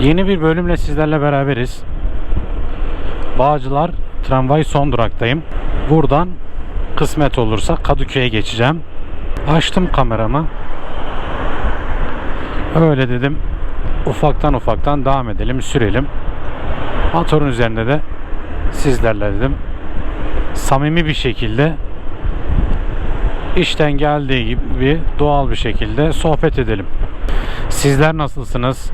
Yeni bir bölümle sizlerle beraberiz. Bağcılar tramvay son duraktayım. Buradan kısmet olursa Kadıköy'e geçeceğim. Açtım kameramı. Öyle dedim. Ufaktan ufaktan devam edelim, sürelim. Motorun üzerinde de sizlerle dedim. Samimi bir şekilde işten geldiği gibi doğal bir şekilde sohbet edelim. Sizler nasılsınız?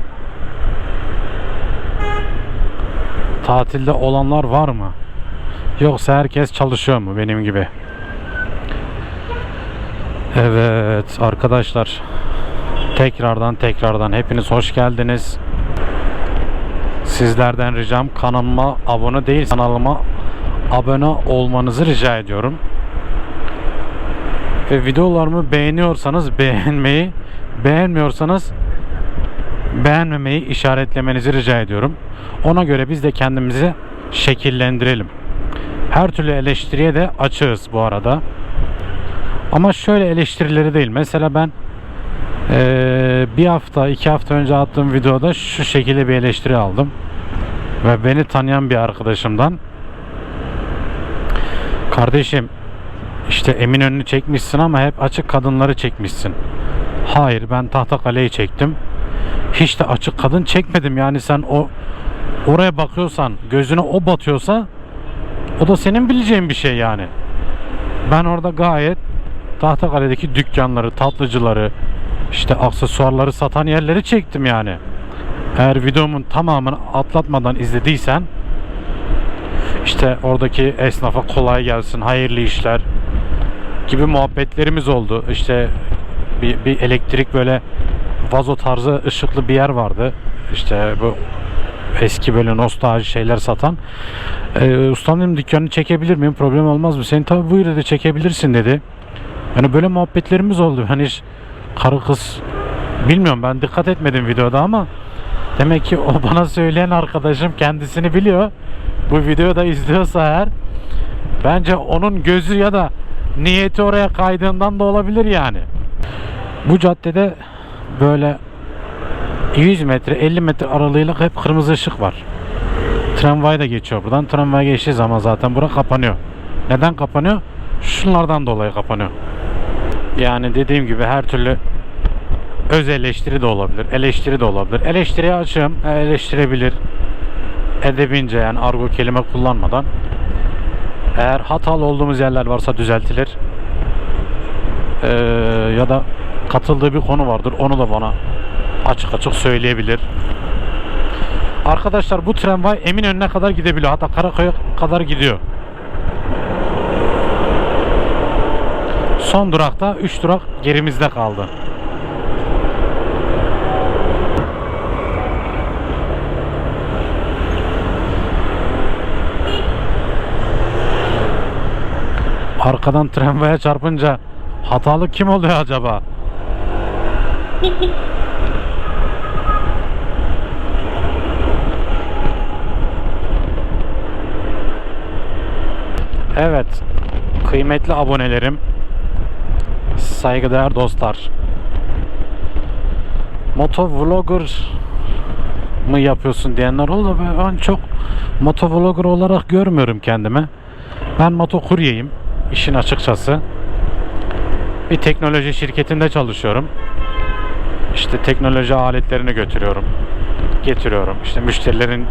Tatilde olanlar var mı? Yoksa herkes çalışıyor mu benim gibi? Evet arkadaşlar tekrardan tekrardan hepiniz hoş geldiniz. Sizlerden ricam kanalıma abone değil kanalıma abone olmanızı rica ediyorum. Ve videolarımı beğeniyorsanız beğenmeyi, beğenmiyorsanız beğenmemeyi işaretlemenizi rica ediyorum. Ona göre biz de kendimizi şekillendirelim. Her türlü eleştiriye de açığız bu arada. Ama şöyle eleştirileri değil. Mesela ben eee, bir hafta, iki hafta önce attığım videoda şu şekilde bir eleştiri aldım. Ve beni tanıyan bir arkadaşımdan. Kardeşim işte Eminönü'nü çekmişsin ama hep açık kadınları çekmişsin. Hayır ben Tahtakale'yi çektim. Hiç de açık kadın çekmedim. Yani sen o oraya bakıyorsan gözüne o batıyorsa o da senin bileceğin bir şey yani. Ben orada gayet Tahtakale'deki dükkanları, tatlıcıları, işte aksesuarları satan yerleri çektim yani. Eğer videomun tamamını atlatmadan izlediysen işte oradaki esnafa kolay gelsin, hayırlı işler gibi muhabbetlerimiz oldu. İşte bir, bir elektrik böyle vazo tarzı ışıklı bir yer vardı. İşte bu eski böyle nostalji şeyler satan. Ee, ustam dedim dükkanını çekebilir miyim? Problem olmaz mı? Seni tabi buyur dedi çekebilirsin dedi. Yani böyle muhabbetlerimiz oldu. Hani karı kız bilmiyorum ben dikkat etmedim videoda ama demek ki o bana söyleyen arkadaşım kendisini biliyor. Bu videoyu da izliyorsa eğer bence onun gözü ya da niyeti oraya kaydığından da olabilir yani. Bu caddede böyle 100 metre 50 metre aralığıyla hep kırmızı ışık var. Tramvay da geçiyor buradan. Tramvay geçtiği zaman zaten bura kapanıyor. Neden kapanıyor? Şunlardan dolayı kapanıyor. Yani dediğim gibi her türlü öz eleştiri de olabilir, eleştiri de olabilir. Eleştiriye açığım, e, eleştirebilir. Edebince yani argo kelime kullanmadan. Eğer hatalı olduğumuz yerler varsa düzeltilir. Ee, ya da katıldığı bir konu vardır. Onu da bana açık açık söyleyebilir. Arkadaşlar bu tramvay Eminönü'ne kadar gidebiliyor. Hatta Karaköy'e kadar gidiyor. Son durakta 3 durak gerimizde kaldı. Arkadan tramvaya çarpınca hatalı kim oluyor acaba? Evet. Kıymetli abonelerim. Saygıdeğer dostlar. Motovlogger mı yapıyorsun diyenler oldu. Ben çok motovlogger olarak görmüyorum kendimi. Ben motokuryeyim. işin açıkçası. Bir teknoloji şirketinde çalışıyorum. İşte teknoloji aletlerini götürüyorum. Getiriyorum. İşte müşterilerin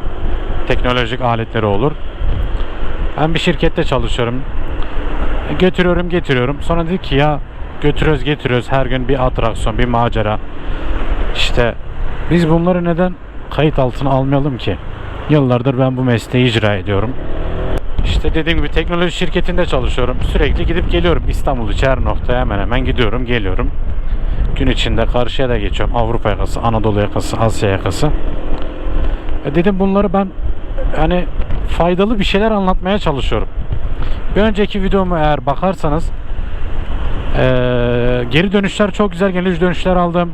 teknolojik aletleri olur. Ben bir şirkette çalışıyorum. E, Götürüyorum getiriyorum. Sonra dedi ki ya götürüyoruz getiriyoruz her gün bir atraksiyon bir macera. İşte biz bunları neden kayıt altına almayalım ki? Yıllardır ben bu mesleği icra ediyorum. İşte dediğim gibi teknoloji şirketinde çalışıyorum. Sürekli gidip geliyorum. İstanbul içi her noktaya hemen hemen gidiyorum geliyorum. Gün içinde karşıya da geçiyorum. Avrupa yakası, Anadolu yakası, Asya yakası. E dedim bunları ben yani faydalı bir şeyler anlatmaya çalışıyorum. Bir önceki videomu eğer bakarsanız eee, geri dönüşler çok güzel geri dönüşler aldım.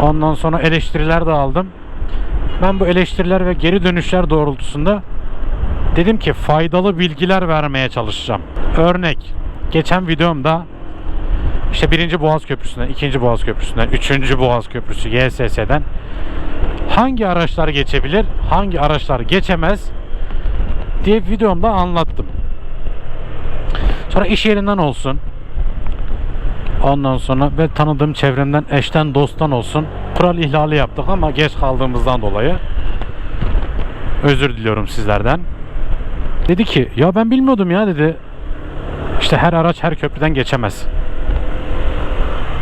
Ondan sonra eleştiriler de aldım. Ben bu eleştiriler ve geri dönüşler doğrultusunda dedim ki faydalı bilgiler vermeye çalışacağım. Örnek geçen videomda işte birinci Boğaz Köprüsü'nden, ikinci Boğaz Köprüsü'nden, üçüncü Boğaz Köprüsü YSS'den hangi araçlar geçebilir, hangi araçlar geçemez diye videomda anlattım. Sonra iş yerinden olsun. Ondan sonra ve tanıdığım çevremden, eşten, dosttan olsun. Kural ihlali yaptık ama geç kaldığımızdan dolayı. Özür diliyorum sizlerden. Dedi ki ya ben bilmiyordum ya dedi. İşte her araç her köprüden geçemez.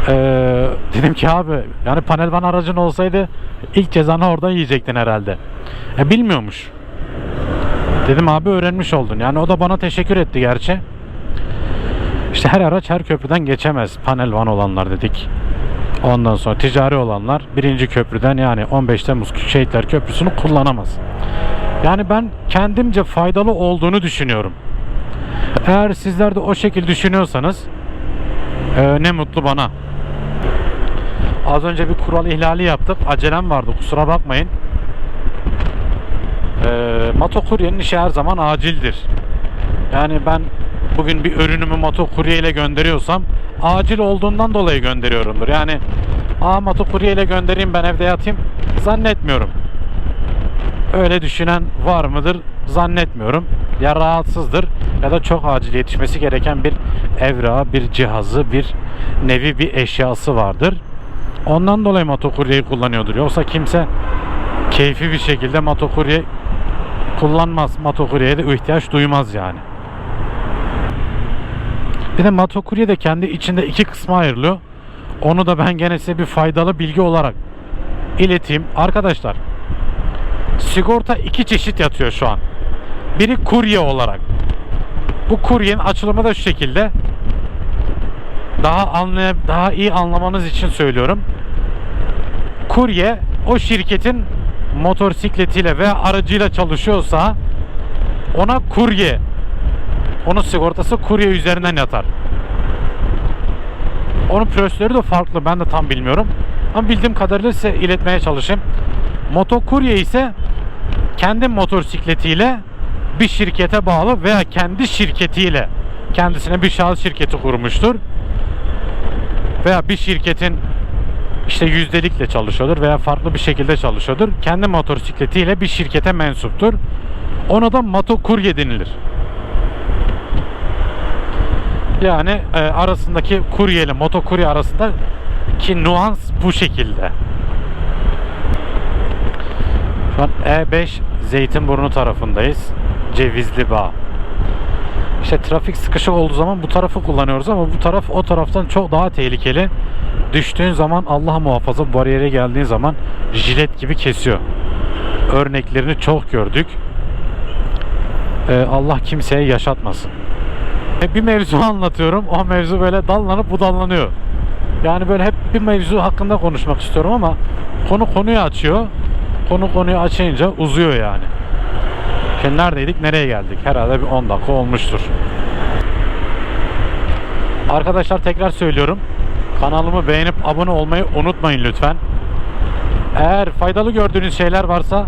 Ee, dedim ki abi yani panel van aracın olsaydı ilk cezanı oradan yiyecektin herhalde. E bilmiyormuş. Dedim abi öğrenmiş oldun. Yani o da bana teşekkür etti gerçi. İşte her araç her köprüden geçemez. Panel van olanlar dedik. Ondan sonra ticari olanlar birinci köprüden yani 15 Temmuz Şehitler Köprüsü'nü kullanamaz. Yani ben kendimce faydalı olduğunu düşünüyorum. Eğer sizler de o şekilde düşünüyorsanız e, ne mutlu bana. Az önce bir kural ihlali yaptık. Acelem vardı kusura bakmayın. E, motokuryenin işi her zaman acildir. Yani ben bugün bir ürünümü motokurye ile gönderiyorsam acil olduğundan dolayı gönderiyorumdur. Yani a motokurye ile göndereyim ben evde yatayım zannetmiyorum. Öyle düşünen var mıdır? Zannetmiyorum. Ya rahatsızdır ya da çok acil yetişmesi gereken bir evra, bir cihazı, bir nevi bir eşyası vardır. Ondan dolayı motokuryeyi kullanıyordur. Yoksa kimse keyfi bir şekilde motokurye kullanmaz. Motokuryeye de ihtiyaç duymaz yani. Bir de motokurye de kendi içinde iki kısma ayrılıyor. Onu da ben gene size bir faydalı bilgi olarak ileteyim. Arkadaşlar sigorta iki çeşit yatıyor şu an. Biri kurye olarak. Bu kuryenin açılımı da şu şekilde. Daha anlay daha iyi anlamanız için söylüyorum. Kurye o şirketin motosikletiyle veya aracıyla çalışıyorsa ona kurye onun sigortası kurye üzerinden yatar. Onun prosedürü de farklı. Ben de tam bilmiyorum. Ama bildiğim kadarıyla size iletmeye çalışayım. Motokurye ise kendi motosikletiyle bir şirkete bağlı veya kendi şirketiyle kendisine bir şahıs şirketi kurmuştur. Veya bir şirketin işte yüzdelikle çalışıyordur veya farklı bir şekilde çalışıyordur. Kendi motosikletiyle bir şirkete mensuptur. Ona da motokurye denilir. Yani e, arasındaki kurye ile motokurye arasında ki nuans bu şekilde. Şu an E5 Zeytinburnu tarafındayız. Cevizli Bağ. İşte trafik sıkışık olduğu zaman bu tarafı kullanıyoruz ama bu taraf o taraftan çok daha tehlikeli. Düştüğün zaman Allah muhafaza bariyere geldiğin zaman jilet gibi kesiyor. Örneklerini çok gördük. Ee, Allah kimseye yaşatmasın. E, Bir mevzu anlatıyorum. O mevzu böyle dallanıp budallanıyor. Yani böyle hep bir mevzu hakkında konuşmak istiyorum ama konu konuyu açıyor. Konu konuyu açınca uzuyor yani. Şimdi neredeydik, nereye geldik? Herhalde bir 10 dakika olmuştur. Arkadaşlar tekrar söylüyorum. Kanalımı beğenip abone olmayı unutmayın lütfen. Eğer faydalı gördüğünüz şeyler varsa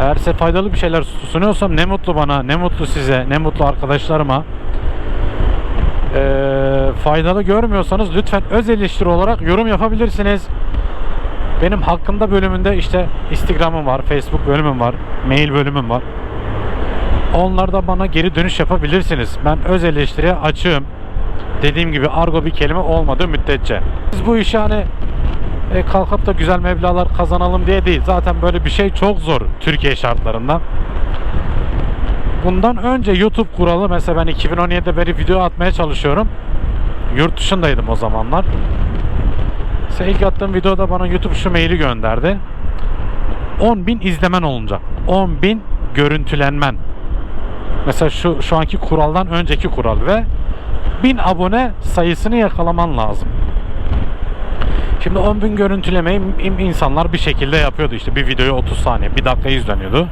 eğer size faydalı bir şeyler sunuyorsam ne mutlu bana, ne mutlu size, ne mutlu arkadaşlarıma. Ee, faydalı görmüyorsanız lütfen öz eleştiri olarak yorum yapabilirsiniz. Benim hakkında bölümünde işte Instagram'ım var, Facebook bölümüm var, mail bölümüm var. Onlarda bana geri dönüş yapabilirsiniz. Ben öz eleştiriye açığım. Dediğim gibi argo bir kelime olmadığı müddetçe. Biz bu işi hani e, kalkıp da güzel meblalar kazanalım diye değil. Zaten böyle bir şey çok zor Türkiye şartlarında. Bundan önce YouTube kuralı mesela ben 2017'de beri video atmaya çalışıyorum. Yurt dışındaydım o zamanlar. Mesela ilk attığım videoda bana YouTube şu maili gönderdi. 10.000 izlemen olunca. 10.000 görüntülenmen. Mesela şu şu anki kuraldan önceki kural ve 1000 abone sayısını yakalaman lazım. Şimdi 10.000 görüntülemeyi im- insanlar bir şekilde yapıyordu. İşte bir videoyu 30 saniye, bir dakika izleniyordu.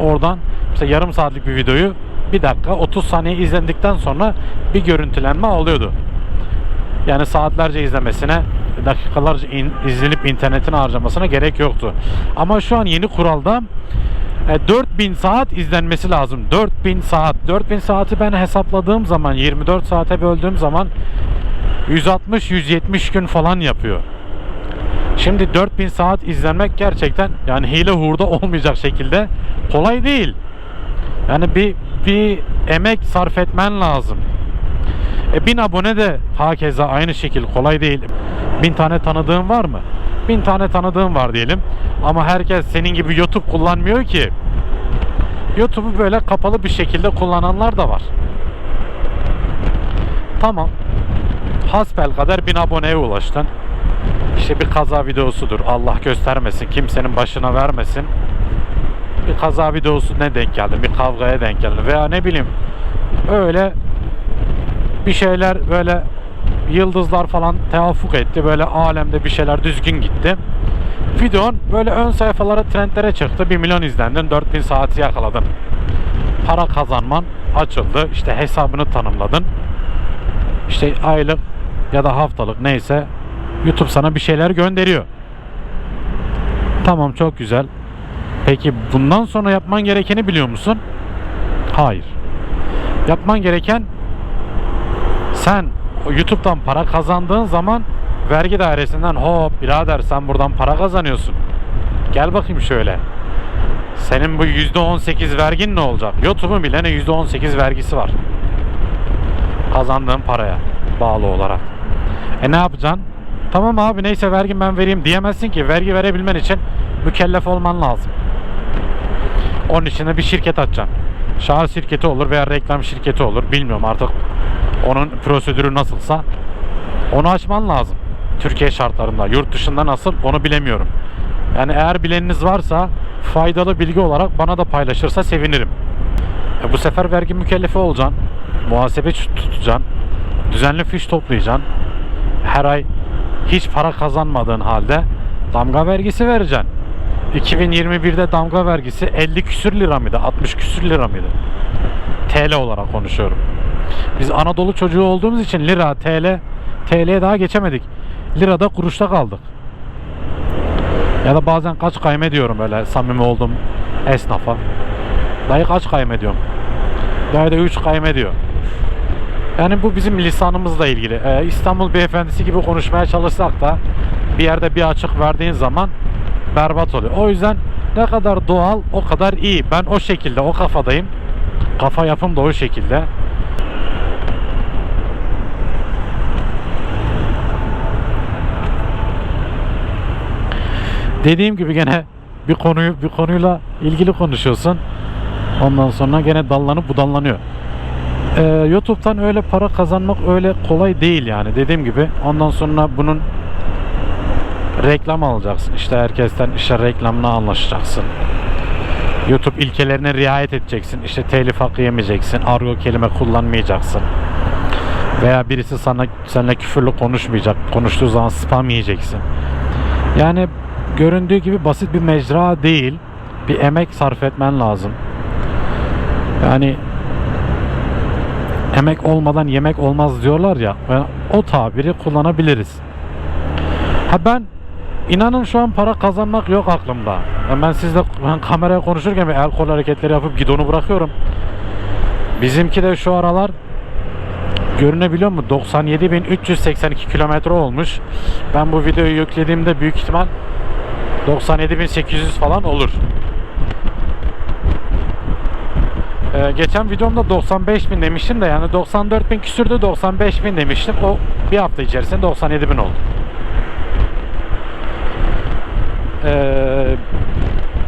Oradan mesela yarım saatlik bir videoyu bir dakika 30 saniye izlendikten sonra bir görüntülenme oluyordu. Yani saatlerce izlemesine, dakikalarca in- izlenip internetini harcamasına gerek yoktu. Ama şu an yeni kuralda e, 4000 saat izlenmesi lazım. 4000 saat. 4000 saati ben hesapladığım zaman 24 saate böldüğüm zaman 160-170 gün falan yapıyor. Şimdi 4000 saat izlenmek gerçekten yani hile hurda olmayacak şekilde kolay değil. Yani bir bir emek sarf etmen lazım. E 1000 abone de hakeza aynı şekil kolay değil. 1000 tane tanıdığın var mı? 1000 tane tanıdığın var diyelim. Ama herkes senin gibi YouTube kullanmıyor ki. YouTube'u böyle kapalı bir şekilde kullananlar da var. Tamam. Hasbel kadar 1000 aboneye ulaştın. İşte bir kaza videosudur. Allah göstermesin. Kimsenin başına vermesin. Bir kaza videosu ne denk geldin? Bir kavgaya denk geldin. Veya ne bileyim öyle bir şeyler böyle yıldızlar falan tevafuk etti. Böyle alemde bir şeyler düzgün gitti. Videon böyle ön sayfalara trendlere çıktı. 1 milyon izlendin. 4000 saati yakaladın. Para kazanman açıldı. İşte hesabını tanımladın. İşte aylık ya da haftalık neyse YouTube sana bir şeyler gönderiyor. Tamam çok güzel. Peki bundan sonra yapman gerekeni biliyor musun? Hayır. Yapman gereken sen YouTube'dan para kazandığın zaman vergi dairesinden hop birader sen buradan para kazanıyorsun. Gel bakayım şöyle. Senin bu %18 vergin ne olacak? YouTube'un bile ne %18 vergisi var. Kazandığın paraya bağlı olarak. E ne yapacaksın? Tamam abi neyse vergi ben vereyim diyemezsin ki. Vergi verebilmen için mükellef olman lazım. Onun için de bir şirket açacaksın. Şahıs şirketi olur veya reklam şirketi olur. Bilmiyorum artık onun prosedürü nasılsa. Onu açman lazım. Türkiye şartlarında. Yurt dışında nasıl onu bilemiyorum. Yani eğer bileniniz varsa faydalı bilgi olarak bana da paylaşırsa sevinirim. E bu sefer vergi mükellefi olacaksın. Muhasebe tutacaksın. Düzenli fiş toplayacaksın. Her ay hiç para kazanmadığın halde damga vergisi vereceksin. 2021'de damga vergisi 50 küsür lira mıydı? 60 küsür lira mıydı? TL olarak konuşuyorum. Biz Anadolu çocuğu olduğumuz için lira, TL, TL'ye daha geçemedik. Lirada kuruşta kaldık. Ya da bazen kaç kayme diyorum öyle samimi olduğum esnafa. Dayı kaç kayme diyorum. Dayı da 3 kayme diyor. Yani bu bizim lisanımızla ilgili. Ee, İstanbul beyefendisi gibi konuşmaya çalışsak da bir yerde bir açık verdiğin zaman berbat oluyor. O yüzden ne kadar doğal o kadar iyi. Ben o şekilde o kafadayım. Kafa yapım da o şekilde. Dediğim gibi gene bir konuyu bir konuyla ilgili konuşuyorsun. Ondan sonra gene dallanıp budallanıyor. Ee, YouTube'dan öyle para kazanmak öyle kolay değil yani dediğim gibi. Ondan sonra bunun reklam alacaksın. İşte herkesten işte reklamına anlaşacaksın. YouTube ilkelerine riayet edeceksin. İşte telif hakkı yemeyeceksin. Argo kelime kullanmayacaksın. Veya birisi sana seninle küfürlü konuşmayacak. Konuştuğu zaman spam yiyeceksin. Yani göründüğü gibi basit bir mecra değil. Bir emek sarf etmen lazım. Yani emek olmadan yemek olmaz diyorlar ya. O tabiri kullanabiliriz. Ha ben inanın şu an para kazanmak yok aklımda. Ben sizle ben kameraya konuşurken bir el kol hareketleri yapıp gidonu bırakıyorum. Bizimki de şu aralar görünebiliyor mu? 97.382 kilometre olmuş. Ben bu videoyu yüklediğimde büyük ihtimal 97.800 falan olur. Ee, geçen videomda 95.000 demiştim de yani 94.000 küsürdü 95.000 demiştim. O bir hafta içerisinde 97.000 oldu. Ee,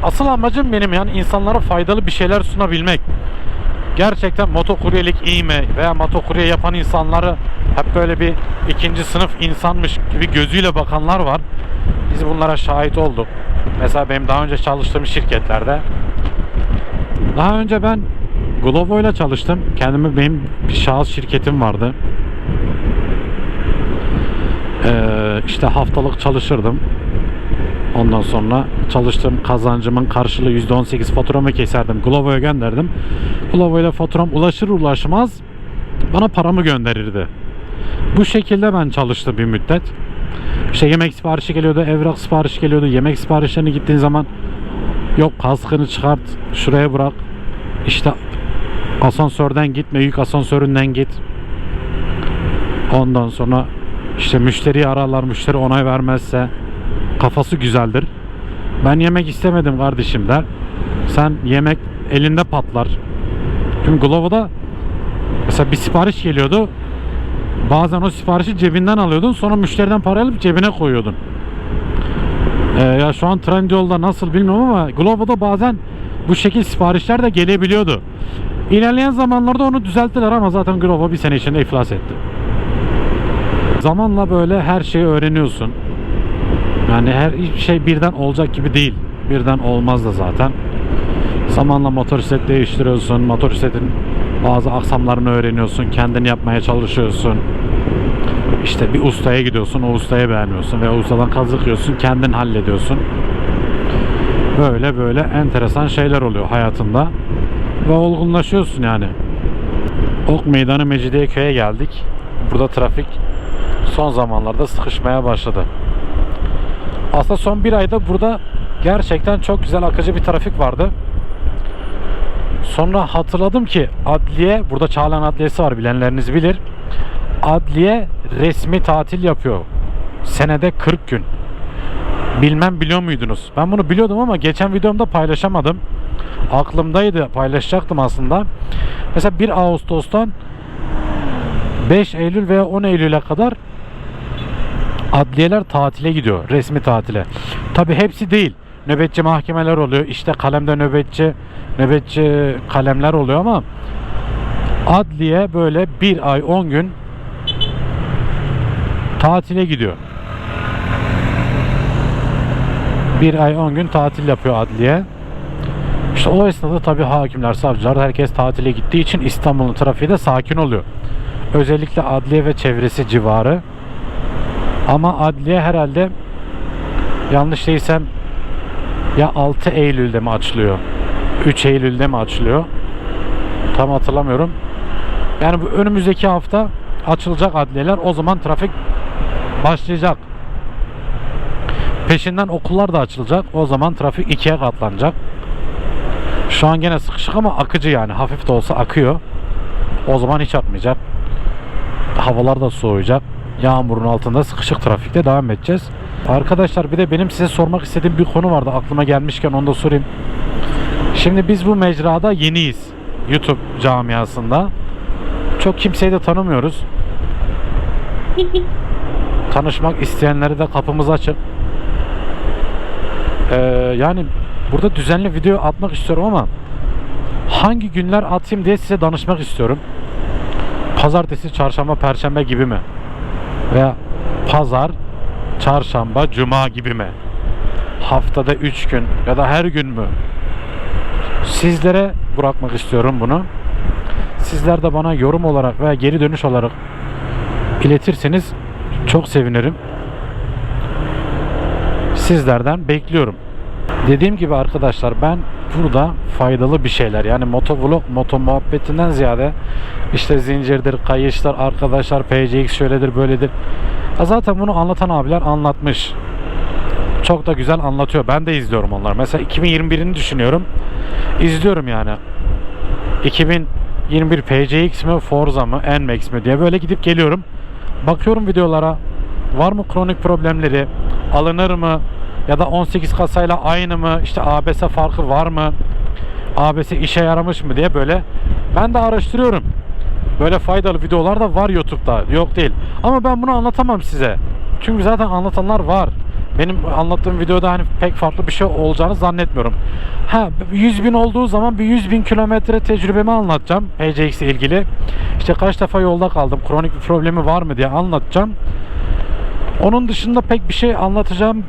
asıl amacım benim yani insanlara faydalı bir şeyler sunabilmek. Gerçekten motokuryelik iyi mi veya motokurye yapan insanları hep böyle bir ikinci sınıf insanmış gibi gözüyle bakanlar var. Biz bunlara şahit olduk. Mesela benim daha önce çalıştığım şirketlerde daha önce ben Glovo ile çalıştım. Kendime benim bir şahıs şirketim vardı. Ee, işte haftalık çalışırdım. Ondan sonra çalıştığım kazancımın karşılığı %18 faturamı keserdim. Glovo'ya gönderdim. Glovo ile faturam ulaşır ulaşmaz bana paramı gönderirdi. Bu şekilde ben çalıştım bir müddet. İşte yemek siparişi geliyordu, evrak siparişi geliyordu. Yemek siparişlerini gittiğin zaman yok kaskını çıkart, şuraya bırak. İşte asansörden gitme, yük asansöründen git. Ondan sonra işte müşteriyi ararlar, müşteri onay vermezse Kafası güzeldir. Ben yemek istemedim kardeşim der. Sen yemek elinde patlar. Çünkü Glovo'da mesela bir sipariş geliyordu. Bazen o siparişi cebinden alıyordun. Sonra müşteriden para alıp cebine koyuyordun. Ee, ya şu an Trendyol'da nasıl bilmiyorum ama Glovo'da bazen bu şekil siparişler de gelebiliyordu. İlerleyen zamanlarda onu düzelttiler ama zaten Glovo bir sene içinde iflas etti. Zamanla böyle her şeyi öğreniyorsun. Yani her şey birden olacak gibi değil. Birden olmaz da zaten. Zamanla motosiklet değiştiriyorsun. Motosikletin bazı aksamlarını öğreniyorsun. Kendini yapmaya çalışıyorsun. İşte bir ustaya gidiyorsun. O ustaya beğenmiyorsun. Ve ustadan kazık yiyorsun. Kendin hallediyorsun. Böyle böyle enteresan şeyler oluyor hayatında. Ve olgunlaşıyorsun yani. Ok Meydanı Mecidiyeköy'e geldik. Burada trafik son zamanlarda sıkışmaya başladı. Aslında son bir ayda burada gerçekten çok güzel akıcı bir trafik vardı. Sonra hatırladım ki adliye, burada Çağlayan Adliyesi var bilenleriniz bilir. Adliye resmi tatil yapıyor. Senede 40 gün. Bilmem biliyor muydunuz? Ben bunu biliyordum ama geçen videomda paylaşamadım. Aklımdaydı paylaşacaktım aslında. Mesela 1 Ağustos'tan 5 Eylül veya 10 Eylül'e kadar adliyeler tatile gidiyor. Resmi tatile. Tabi hepsi değil. Nöbetçi mahkemeler oluyor. İşte kalemde nöbetçi nöbetçi kalemler oluyor ama adliye böyle bir ay 10 gün tatile gidiyor. Bir ay 10 gün tatil yapıyor adliye. İşte o esnada tabii hakimler, savcılar herkes tatile gittiği için İstanbul'un trafiği de sakin oluyor. Özellikle adliye ve çevresi civarı. Ama adliye herhalde yanlış değilsem ya 6 Eylül'de mi açılıyor? 3 Eylül'de mi açılıyor? Tam hatırlamıyorum. Yani bu önümüzdeki hafta açılacak adliyeler. O zaman trafik başlayacak. Peşinden okullar da açılacak. O zaman trafik ikiye katlanacak. Şu an gene sıkışık ama akıcı yani. Hafif de olsa akıyor. O zaman hiç akmayacak. Havalar da soğuyacak. Yağmurun altında sıkışık trafikte devam edeceğiz. Arkadaşlar bir de benim size sormak istediğim bir konu vardı. Aklıma gelmişken onu da sorayım. Şimdi biz bu mecrada yeniyiz. YouTube camiasında. Çok kimseyi de tanımıyoruz. Tanışmak isteyenlere de kapımız açık. Ee, yani burada düzenli video atmak istiyorum ama hangi günler atayım diye size danışmak istiyorum. Pazartesi, çarşamba, perşembe gibi mi? Veya pazar, çarşamba, cuma gibi mi? Haftada 3 gün ya da her gün mü? Sizlere bırakmak istiyorum bunu. Sizler de bana yorum olarak veya geri dönüş olarak iletirseniz çok sevinirim. Sizlerden bekliyorum. Dediğim gibi arkadaşlar ben burada faydalı bir şeyler yani motovlog, moto muhabbetinden ziyade işte zincirdir, kayışlar, arkadaşlar PCX şöyledir böyledir. Ya zaten bunu anlatan abiler anlatmış. Çok da güzel anlatıyor. Ben de izliyorum onlar. Mesela 2021'ini düşünüyorum. İzliyorum yani. 2021 PCX mi, Forza mı, NMAX mi diye böyle gidip geliyorum. Bakıyorum videolara. Var mı kronik problemleri? Alınır mı? Ya da 18 kasayla aynı mı? İşte ABS farkı var mı? ABS işe yaramış mı diye böyle ben de araştırıyorum. Böyle faydalı videolar da var YouTube'da. Yok değil. Ama ben bunu anlatamam size. Çünkü zaten anlatanlar var. Benim anlattığım videoda hani pek farklı bir şey olacağını zannetmiyorum. Ha 100 bin olduğu zaman bir 100 bin kilometre tecrübemi anlatacağım PCX ile ilgili. İşte kaç defa yolda kaldım, kronik bir problemi var mı diye anlatacağım. Onun dışında pek bir şey anlatacağım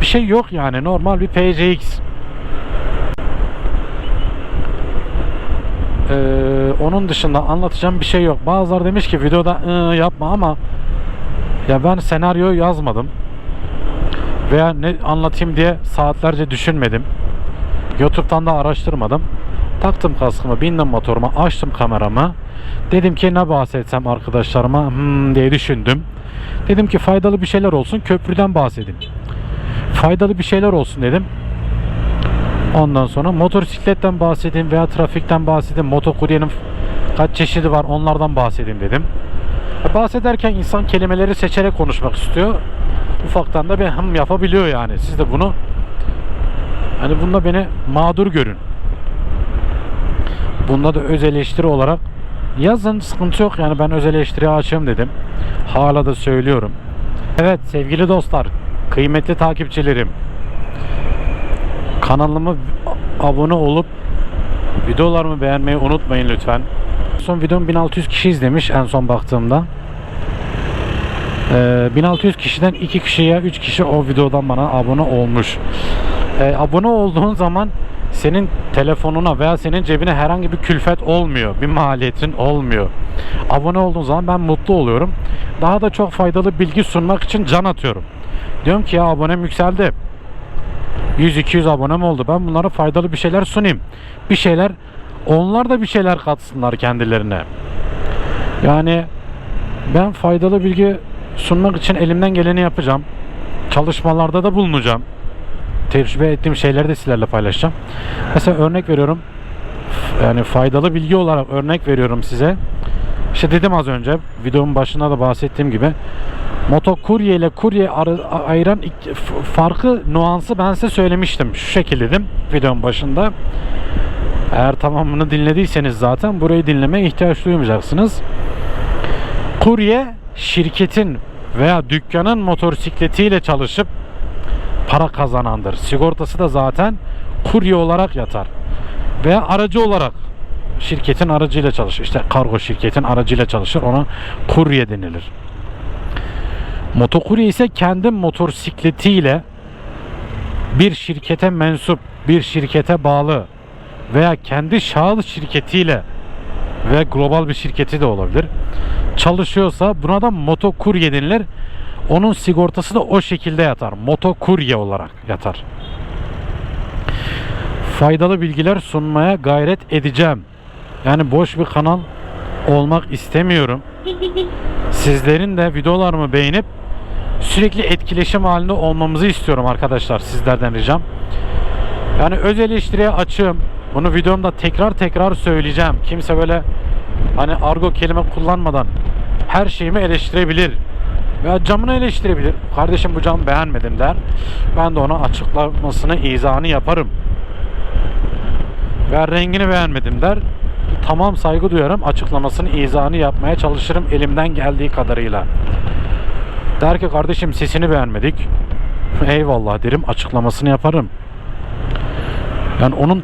bir şey yok yani normal bir PCX. Ee, onun dışında anlatacağım bir şey yok. Bazıları demiş ki videoda ıı, yapma ama ya ben senaryo yazmadım veya ne anlatayım diye saatlerce düşünmedim. YouTube'dan da araştırmadım. Taktım kaskımı, bindim motoruma, açtım kameramı. Dedim ki ne bahsetsem arkadaşlarıma hmm, diye düşündüm. Dedim ki faydalı bir şeyler olsun, köprüden bahsedeyim. Faydalı bir şeyler olsun dedim. Ondan sonra motosikletten bahsedeyim veya trafikten bahsedeyim. Motokuryenin kaç çeşidi var onlardan bahsedeyim dedim. Bahsederken insan kelimeleri seçerek konuşmak istiyor. ufaktan da bir hem yapabiliyor yani. Siz de bunu hani bunda beni mağdur görün. Bunda da öz eleştiri olarak yazın sıkıntı yok yani ben öz eleştiriye açığım dedim. Hala da söylüyorum. Evet sevgili dostlar, kıymetli takipçilerim. Kanalıma abone olup videolarımı beğenmeyi unutmayın lütfen. Son videom 1600 kişi izlemiş en son baktığımda. Ee, 1600 kişiden 2 kişiye 3 kişi o videodan bana abone olmuş. Ee, abone olduğun zaman senin telefonuna veya senin cebine herhangi bir külfet olmuyor. Bir maliyetin olmuyor. Abone olduğun zaman ben mutlu oluyorum. Daha da çok faydalı bilgi sunmak için can atıyorum. Diyorum ki ya abonem yükseldi. 100-200 abonem oldu. Ben bunlara faydalı bir şeyler sunayım. Bir şeyler onlar da bir şeyler katsınlar kendilerine. Yani ben faydalı bilgi sunmak için elimden geleni yapacağım. Çalışmalarda da bulunacağım. Tecrübe ettiğim şeyleri de sizlerle paylaşacağım. Mesela örnek veriyorum. Yani faydalı bilgi olarak örnek veriyorum size. İşte dedim az önce videonun başında da bahsettiğim gibi motokurye ile kurye ayıran farkı nuansı ben size söylemiştim. Şu şekilde dedim videonun başında. Eğer tamamını dinlediyseniz zaten burayı dinlemeye ihtiyaç duymayacaksınız. Kurye şirketin veya dükkanın motosikletiyle çalışıp para kazanandır. Sigortası da zaten kurye olarak yatar. Veya aracı olarak şirketin aracıyla çalışır. İşte kargo şirketin aracıyla çalışır. Ona kurye denilir. Motokurye ise kendi motosikletiyle bir şirkete mensup, bir şirkete bağlı veya kendi şahıs şirketiyle ve global bir şirketi de olabilir. Çalışıyorsa buna da motokurye denilir. Onun sigortası da o şekilde yatar. Motokurye olarak yatar. Faydalı bilgiler sunmaya gayret edeceğim. Yani boş bir kanal olmak istemiyorum. Sizlerin de videolarımı beğenip sürekli etkileşim halinde olmamızı istiyorum arkadaşlar sizlerden ricam. Yani öz eleştiriye açığım. Bunu videomda tekrar tekrar söyleyeceğim. Kimse böyle hani argo kelime kullanmadan her şeyimi eleştirebilir. Veya camını eleştirebilir. Kardeşim bu camı beğenmedim der. Ben de ona açıklamasını, izahını yaparım. Veya rengini beğenmedim der. Tamam saygı duyarım. Açıklamasını, izahını yapmaya çalışırım elimden geldiği kadarıyla. Der ki kardeşim sesini beğenmedik. Eyvallah derim. Açıklamasını yaparım. Yani onun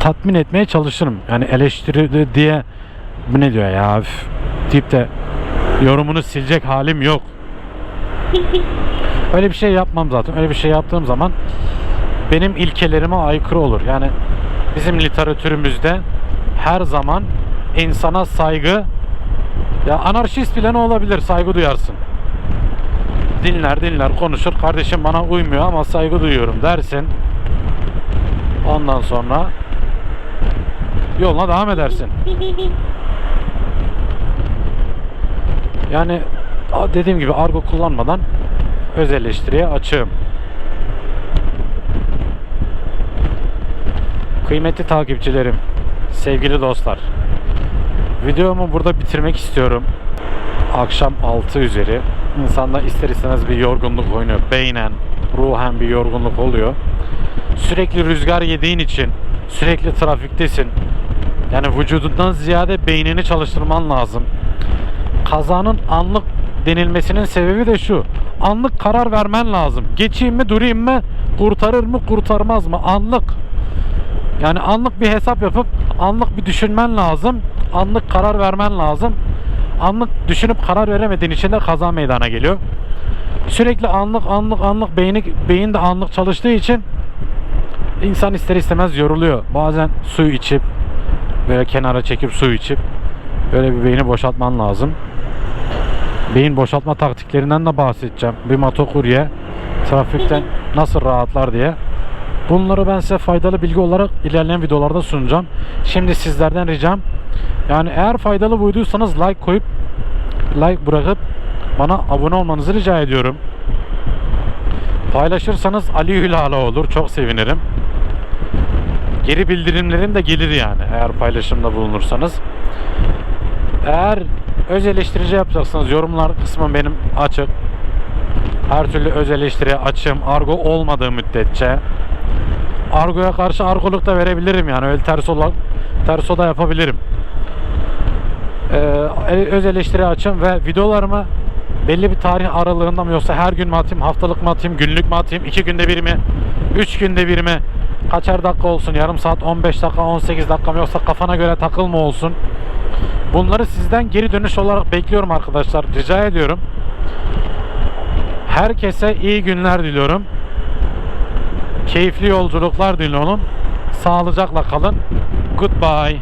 tatmin etmeye çalışırım. Yani eleştiri diye bu ne diyor ya üf, deyip de yorumunu silecek halim yok. Öyle bir şey yapmam zaten. Öyle bir şey yaptığım zaman benim ilkelerime aykırı olur. Yani bizim literatürümüzde her zaman insana saygı ya anarşist bile ne olabilir saygı duyarsın. Dinler dinler konuşur kardeşim bana uymuyor ama saygı duyuyorum dersin. Ondan sonra yoluna devam edersin. Yani dediğim gibi argo kullanmadan öz eleştiriye açığım. Kıymetli takipçilerim, sevgili dostlar. Videomu burada bitirmek istiyorum. Akşam 6 üzeri. İnsanda ister istemez bir yorgunluk oynuyor. Beynen, ruhen bir yorgunluk oluyor. Sürekli rüzgar yediğin için, sürekli trafiktesin. Yani vücudundan ziyade beynini çalıştırman lazım. Kazanın anlık denilmesinin sebebi de şu. Anlık karar vermen lazım. Geçeyim mi, durayım mı, kurtarır mı, kurtarmaz mı? Anlık. Yani anlık bir hesap yapıp anlık bir düşünmen lazım. Anlık karar vermen lazım. Anlık düşünüp karar veremediğin için de kaza meydana geliyor. Sürekli anlık anlık anlık beyni beyin de anlık çalıştığı için insan ister istemez yoruluyor. Bazen su içip böyle kenara çekip su içip böyle bir beyni boşaltman lazım. Beyin boşaltma taktiklerinden de bahsedeceğim. Bir motokurye trafikten nasıl rahatlar diye. Bunları ben size faydalı bilgi olarak ilerleyen videolarda sunacağım. Şimdi sizlerden ricam yani eğer faydalı buyduysanız like koyup like bırakıp bana abone olmanızı rica ediyorum. Paylaşırsanız Ali Hülala olur. Çok sevinirim. Geri bildirimlerim de gelir yani eğer paylaşımda bulunursanız. Eğer öz eleştirici yapacaksanız yorumlar kısmı benim açık. Her türlü öz eleştiri açım, argo olmadığı müddetçe. Argo'ya karşı argoluk da verebilirim yani öyle ters ola, ters oda yapabilirim. Ee, öz eleştiri açım ve videolarımı belli bir tarih aralığında mı yoksa her gün mü atayım, haftalık mı atayım, günlük mü atayım, iki günde bir mi, üç günde bir mi, kaçar dakika olsun, yarım saat, 15 dakika, 18 dakika mı yoksa kafana göre takılma olsun. Bunları sizden geri dönüş olarak bekliyorum arkadaşlar. Rica ediyorum. Herkese iyi günler diliyorum. Keyifli yolculuklar diliyorum. Sağlıcakla kalın. Goodbye.